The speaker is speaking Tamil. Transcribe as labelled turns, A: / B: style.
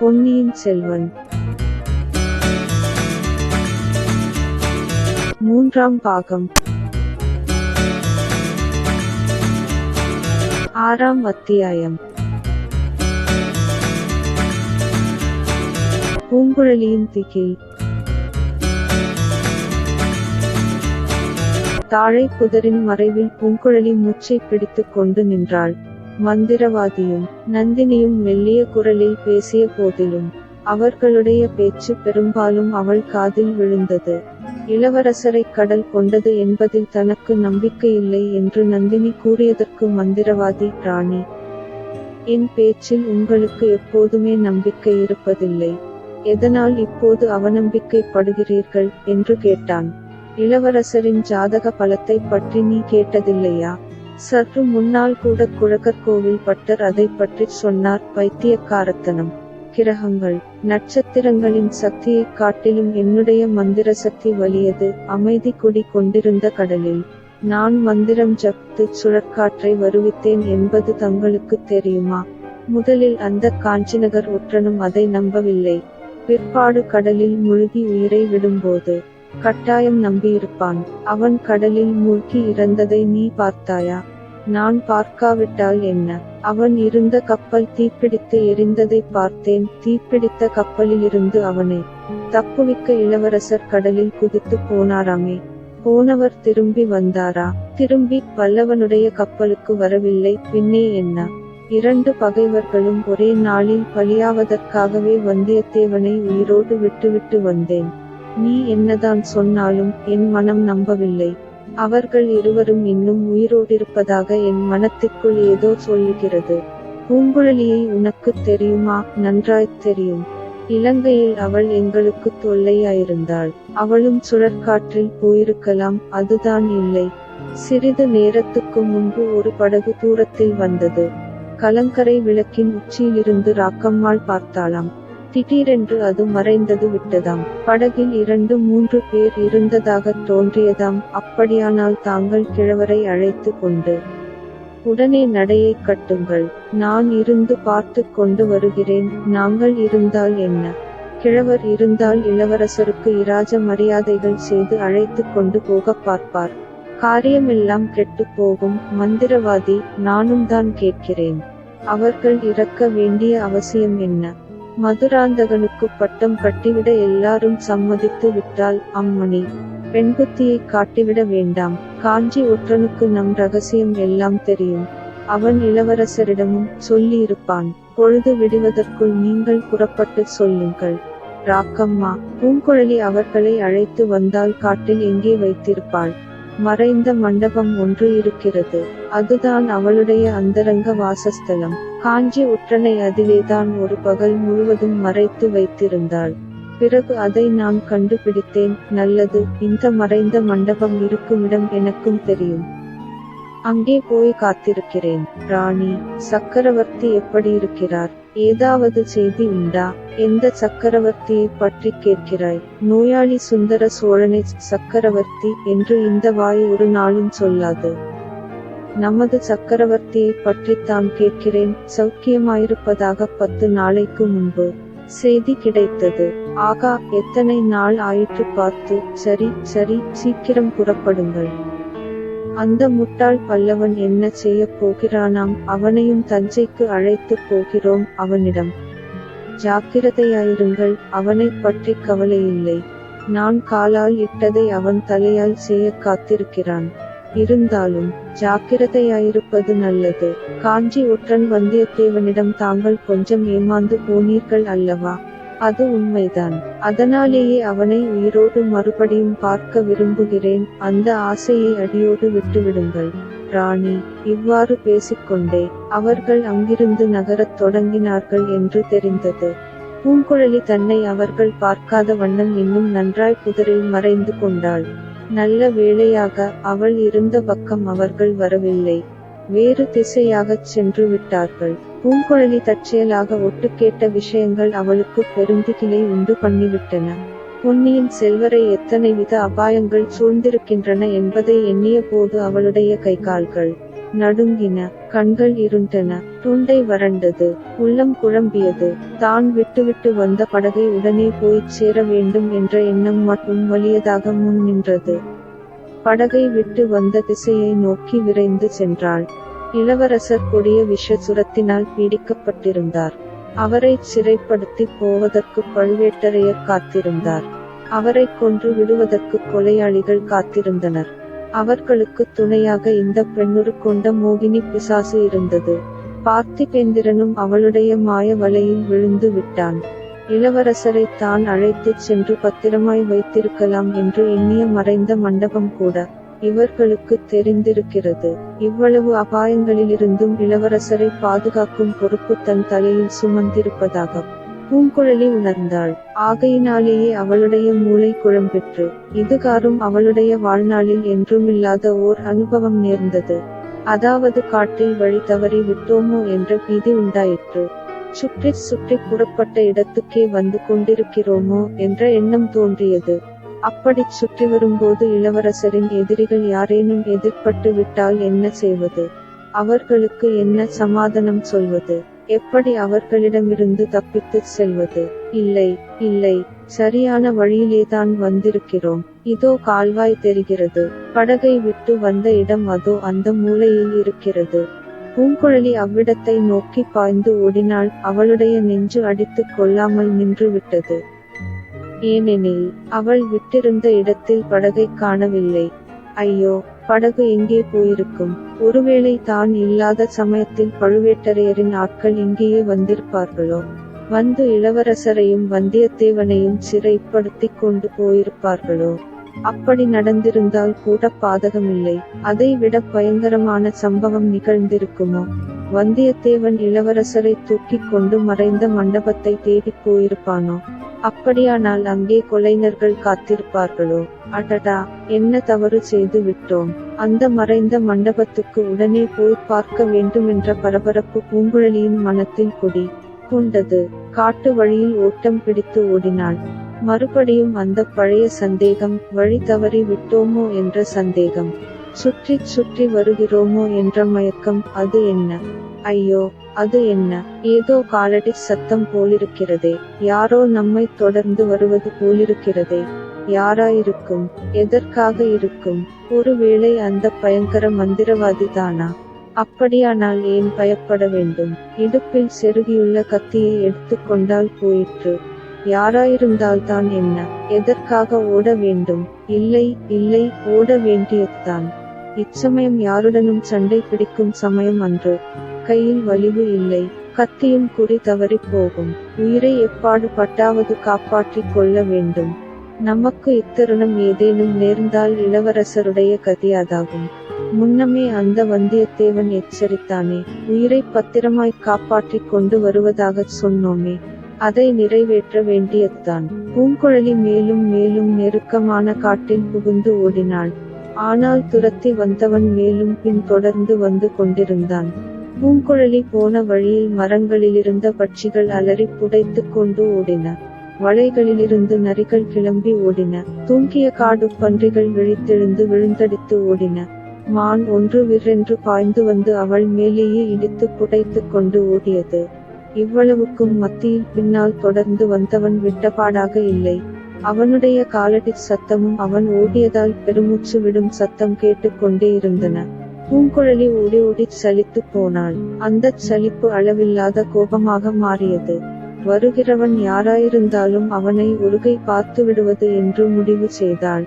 A: பொன்னியின் செல்வன். மூன்றாம் பாகம். ஆறாம் அத்தியாயம். பூங்குழலியின் திகில். தாழை புதரின் மறைவில் பூங்குழலி மூச்சை பிடித்துக் கொண்டு நின்றாள். மந்திரவாதியும் நந்தினியும் மெல்லிய குரலில் பேசிய போதிலும் அவர்களுடைய பேச்சு பெரும்பாலும் அவள் காதில் விழுந்தது. இளவரசரை கடல் கொண்டது என்பதில் தனக்கு நம்பிக்கையில்லை என்று நந்தினி கூறியதற்கு மந்திரவாதி ராணி என் பேச்சில் உங்களுக்கு எப்போதுமே நம்பிக்கை இருப்பதில்லை. எதனால் இப்போது அவநம்பிக்கைப்படுகிறீர்கள்? என்று கேட்டான். இளவரசரின் ஜாதக பலத்தை பற்றி நீ கேட்டதில்லையா? சற்று முன்னால் கூட குழகர்கோவில் பட்டர் அதை பற்றி சொன்னார் பைத்தியக்காரத்தனம். கிரகங்கள் நட்சத்திரங்களின் சக்தியைக் காட்டிலும் என்னுடைய மந்திர சக்தி வலியது. அமைதி குடி கொண்டிருந்த கடலில் நான் மந்திரம் ஜப்து சுழற்காற்றை வருவித்தேன் என்பது தங்களுக்கு தெரியுமா? முதலில் அந்த காஞ்சிநகர் ஒற்றனும் அதை நம்பவில்லை. பிற்பாடு கடலில் முழுகி உயிரை விடும்போது கட்டாயம் நம்பியிருப்பான். அவன் கடலில் மூழ்கி இறந்ததை நீ பார்த்தாயா? நான் பார்க்காவிட்டால் என்ன? அவன் இருந்த கப்பல் தீப்பிடித்து எரிந்ததை பார்த்தேன். தீப்பிடித்த கப்பலிலிருந்து அவனை தப்புவிக்க இளவரசர் கடலில் குதித்து போனாராமே. போனவர் திரும்பி வந்தாரா? திரும்பி பல்லவனுடைய கப்பலுக்கு வரவில்லை. பின்னே என்ன? இரண்டு பகைவர்களும் ஒரே நாளில் பலியாவதற்காகவே வந்தியத்தேவனை உயிரோடு விட்டுவிட்டு வந்தேன். நீ என்னதான் சொன்னாலும் என் மனம் நம்பவில்லை. அவர்கள் இருவரும் இன்னும் உயிரோடிருப்பதாக என் மனத்திற்குள் ஏதோ சொல்லுகிறது. பூங்குழலியை உனக்குத் தெரியுமா? நன்றாய்த் தெரியும். இலங்கையில் அவள் எங்களுக்கு தொல்லையாயிருந்தாள். அவளும் சுழற்காற்றில் போயிருக்கலாம் அதுதான் இல்லை. சிறிது நேரத்துக்கு முன்பு ஒரு படகு தூரத்தில் வந்தது. கலங்கரை விளக்கின் உச்சியிலிருந்து ராக்கம்மாள் பார்த்தாளாம். திடீரென்று அது மறைந்தது விட்டதாம். படகில் இரண்டு மூன்று பேர் இருந்ததாகத் தோன்றியதாம். அப்படியானால் தாங்கள் கிழவரை அழைத்து கொண்டு உடனே நடையை கட்டுங்கள். நான் இருந்து பார்த்து கொண்டு வருகிறேன். நாங்கள் இருந்தால் என்ன? கிழவர் இருந்தால் இளவரசருக்கு இராஜ மரியாதைகள் செய்து அழைத்து கொண்டு போக பார்ப்பார். காரியமெல்லாம் கெட்டு போகும். மந்திரவாதி நானும் தான் கேட்கிறேன். அவர்கள் இறக்க வேண்டிய அவசியம் என்ன? மதுராந்தகனுக்கு பட்டம் கட்டிவிட எல்லாரும் சம்மதித்து விட்டால் அம்மணி. பெண்புத்தியை காட்டிவிட வேண்டாம். காஞ்சி ஒற்றனுக்கு நம் ரகசியம் எல்லாம் தெரியும். அவன் இளவரசரிடமும் சொல்லியிருப்பான். பொழுது விடுவதற்குள் நீங்கள் புறப்பட்டு சொல்லுங்கள். ராக்கம்மா பூங்குழலி அவர்களை அழைத்து வந்தால் காட்டில் எங்கே வைத்திருப்பாள்? மறைந்த மண்டபம் ஒன்று இருக்கிறது. அதுதான் அவளுடைய அந்தரங்க வாசஸ்தலம். காஞ்சி உற்றனை அதிலேதான் ஒரு பகல் முழுவதும் மறைத்து வைத்திருந்தாள். பிறகு அதை நான் கண்டுபிடித்தேன். நல்லது இந்த மறைந்த மண்டபம் இருக்குமிடம் எனக்கும் தெரியும். அங்கே போய் காத்திருக்கிறேன். ராணி சக்கரவர்த்தி எப்படி இருக்கிறார்? ஏதாவது செய்தி உண்டா? எந்த சக்கரவர்த்தியை பற்றி கேட்கிறாய்? நோயாளி சுந்தர சோழனை சக்கரவர்த்தி என்று இந்த வாய் ஒரு நாளும் சொல்லாது. நமது சக்கரவர்த்தியை பற்றித்தான் கேட்கிறேன். சௌக்கியமாயிருப்பதாக பத்து நாளைக்கு முன்பு செய்தி கிடைத்தது. ஆகா எத்தனை நாள் ஆயிற்று பார்த்து சரி சரி சீக்கிரம் புறப்படுங்கள். அந்த முட்டாள் பல்லவன் என்ன செய்யப் போகிறானாம்? அவனையும் தஞ்சைக்கு அழைத்துப் போகிறோம் அவனிடம். ஜாக்கிரதையாயிருங்கள் அவனைப் பற்றி கவலையில்லை நான் காலால் இட்டதை அவன் தலையால் செய்ய காத்திருக்கிறான். இருந்தாலும் ஜாக்கிரதையாயிருப்பது நல்லது. காஞ்சி ஒற்றன் வந்தியத்தேவனிடம் தாங்கள் கொஞ்சம் ஏமாந்து போனீர்கள் அல்லவா? அது உண்மைதான். அதனாலேயே அவனை உயிரோடு மறுபடியும் பார்க்க விரும்புகிறேன். அந்த ஆசையை அடியோடு விட்டுவிடுங்கள். ராணி இவ்வாறு பேசிக்கொண்டே அவர்கள் அங்கிருந்து நகரத் தொடங்கினார்கள் என்று தெரிந்தது. பூங்குழலி தன்னை அவர்கள் பார்க்காத வண்ணம் இன்னும் நன்றாய் புதரில் மறைந்து கொண்டாள். நல்ல வேளையாக அவள் இருந்த பக்கம் அவர்கள் வரவில்லை. வேறு திசையாகச் சென்று விட்டார்கள். பூங்குழலி தற்செயலாக ஒட்டு கேட்ட விஷயங்கள் அவளுக்கு பெருந்திகிலை உண்டு பண்ணிவிட்டன. பொன்னியின் செல்வரை எத்தனை வித அபாயங்கள் சூழ்ந்திருக்கின்றன என்பதை எண்ணிய போது அவளுடைய கைகால்கள் நடுங்கின கண்கள் இருண்டன தொண்டை வறண்டது உள்ளம் குழம்பியது. தான் விட்டுவிட்டு வந்த படகை உடனே போய்ச் சேர வேண்டும் என்ற எண்ணம் மட்டும் வலியதாக முன் நின்றது. படகை விட்டு வந்த திசையை நோக்கி விரைந்து சென்றாள். இளவரசர் கொடிய விஷ சுரத்தினால் பீடிக்கப்பட்டிருந்தார். அவரை சிறைப்படுத்தி போவதற்கு பழுவேட்டரையர் காத்திருந்தார். அவரை கொன்று விடுவதற்கு கொலையாளிகள் காத்திருந்தனர். அவர்களுக்கு துணையாக இந்த பெண்ணுரு கொண்ட மோகினி பிசாசு இருந்தது. பார்த்திபேந்திரனும் அவளுடைய மாய வலையில் விழுந்து விட்டான். இளவரசரை தான் அழைத்துச் சென்று பத்திரமாய் வைத்திருக்கலாம் என்று எண்ணிய மறைந்த மண்டபம் கூட இவர்களுக்குத் தெரிந்திருக்கிறது. இவ்வளவு அபாயங்களிலிருந்தும் இளவரசரை பாதுகாக்கும் பொறுப்பு தன் தலையில் சுமந்திருப்பதாக பூங்குழலி உணர்ந்தாள். ஆகையினாலேயே அவளுடைய மூளை குழம்பிற்று. இதுகாரும் அவளுடைய வாழ்நாளில் என்றுமில்லாத ஓர் அனுபவம் நேர்ந்தது. அதாவது காட்டில் வழி தவறி விட்டோமோ என்ற பீதி உண்டாயிற்று. சுற்றி சுற்றி புறப்பட்ட இடத்துக்கே வந்து கொண்டிருக்கிறோமோ என்ற எண்ணம் தோன்றியது. அப்படிச் சுற்றி வரும்போது இளவரசரின் எதிரிகள் யாரேனும் எதிர்ப்பட்டு விட்டால் என்ன செய்வது? அவர்களுக்கு என்ன சமாதானம் சொல்வது? எப்படி அவர்களிடமிருந்து தப்பித்துச் செல்வது? இல்லை இல்லை சரியான வழியிலேதான் வந்திருக்கிறோம். இதோ கால்வாய் தெரிகிறது. படகை விட்டு வந்த இடம் அதோ அந்த மூலையில் இருக்கிறது. பூங்குழலி அவ்விடத்தை நோக்கி பாய்ந்து ஓடினாள். அவளுடைய நெஞ்சு அடித்துக் கொள்ளாமல் நின்று விட்டது ஏனெனில் அவள் விட்டிருந்த இடத்தில் படகை காணவில்லை. ஐயோ படகு எங்கே போயிருக்கும்? ஒருவேளை தான் இல்லாத சமயத்தில் பழுவேட்டரையரின் ஆட்கள் இங்கேயே வந்திருப்பார்களோ? வந்து இளவரசரையும் வந்தியத்தேவனையும் சிறைப்படுத்திக் கொண்டு போயிருப்பார்களோ? அப்படி நடந்திருந்தால் கூட பாதகமில்லை. அதை விட பயங்கரமான சம்பவம் நிகழ்ந்திருக்குமோ? வந்தியத்தேவன் இளவரசரை தூக்கிக் கொண்டு மறைந்த மண்டபத்தை தேடிப் போயிருப்பானோ? அப்படியானால் அங்கே கொலைஞர்கள் காத்திருப்பார்களோ? அடடா என்ன தவறு செய்து விட்டோம். அந்த மறைந்த மண்டபத்துக்கு உடனே போய் பார்க்க வேண்டுமென்ற பரபரப்பு பூங்குழலியின் மனத்தில் குடி கொண்டது. காட்டு வழியில் ஓட்டம் பிடித்து ஓடினாள். மறுபடியும் அந்த பழைய சந்தேகம் வழி தவறி விட்டோமோ என்ற சந்தேகம். சுற்றிச் சுற்றி வருகிறோமோ என்ற மயக்கம் அது என்ன? ஐயோ அது என்ன? ஏதோ காலடி சத்தம் போலிருக்கிறதே. யாரோ நம்மை தொடர்ந்து வருவது போலிருக்கிறதே. யாராயிருக்கும்? எதற்காக இருக்கும்? ஒருவேளை அந்த பயங்கர மந்திரவாதி தானா அப்படியானால் ஏன் பயப்பட வேண்டும்? இடுப்பில் செருகியுள்ள கத்தியை எடுத்துக்கொண்டால் போயிற்று. யாராயிருந்தால்தான் என்ன? எதற்காக ஓட வேண்டும்? இல்லை இல்லை ஓட வேண்டியதுதான். இச்சமயம் யாருடனும் சண்டை பிடிக்கும் சமயம் அன்று. கையில் வலிவு இல்லை. கத்தியும் குறி தவறிப் போகும் உயிரை எப்பாடு பட்டாவது காப்பாற்றிக் கொள்ள வேண்டும். நமக்கு இத்தருணம் ஏதேனும் நேர்ந்தால் இளவரசருடைய கதி அதாகும். முன்னமே அந்த வந்தியத்தேவன் எச்சரித்தானே. உயிரை பத்திரமாய் காப்பாற்றிக் கொண்டு வருவதாகச் சொன்னோமே. அதை நிறைவேற்ற வேண்டியதுதான். பூங்குழலி மேலும் மேலும் நெருக்கமான காட்டில் புகுந்து ஓடினாள். ஆனால் துரத்தி வந்தவன் மேலும் பின் தொடர்ந்து வந்து கொண்டிருந்தான். பூங்குழலி போன வழியில் மரங்களிலிருந்த பட்சிகள் அலறி புடைத்துக் கொண்டு ஓடின. வளைகளிலிருந்து நரிகள் கிளம்பி ஓடின. தூங்கிய காடு பன்றிகள் விழித்தெழுந்து விழுந்தடித்து ஓடின. மான் ஒன்று விரென்று பாய்ந்து வந்து அவள் மேலேயே இடித்து புடைத்துக் கொண்டு ஓடியது. இவ்வளவுக்கும் மத்தியில் பின்னால் தொடர்ந்து வந்தவன் விட்டபாடாக இல்லை. அவனுடைய காலடிச் சத்தமும் அவன் ஓடியதால் பெருமூச்சு விடும் சத்தம் கேட்டுக்கொண்டே இருந்தன. பூங்குழலி ஓடி ஓடி சலித்து போனாள். அந்தச் சலிப்பு அளவில்லாத கோபமாக மாறியது. வருகிறவன் யாராயிருந்தாலும் அவனை ஒருகை பார்த்து விடுவது என்று முடிவு செய்தாள்.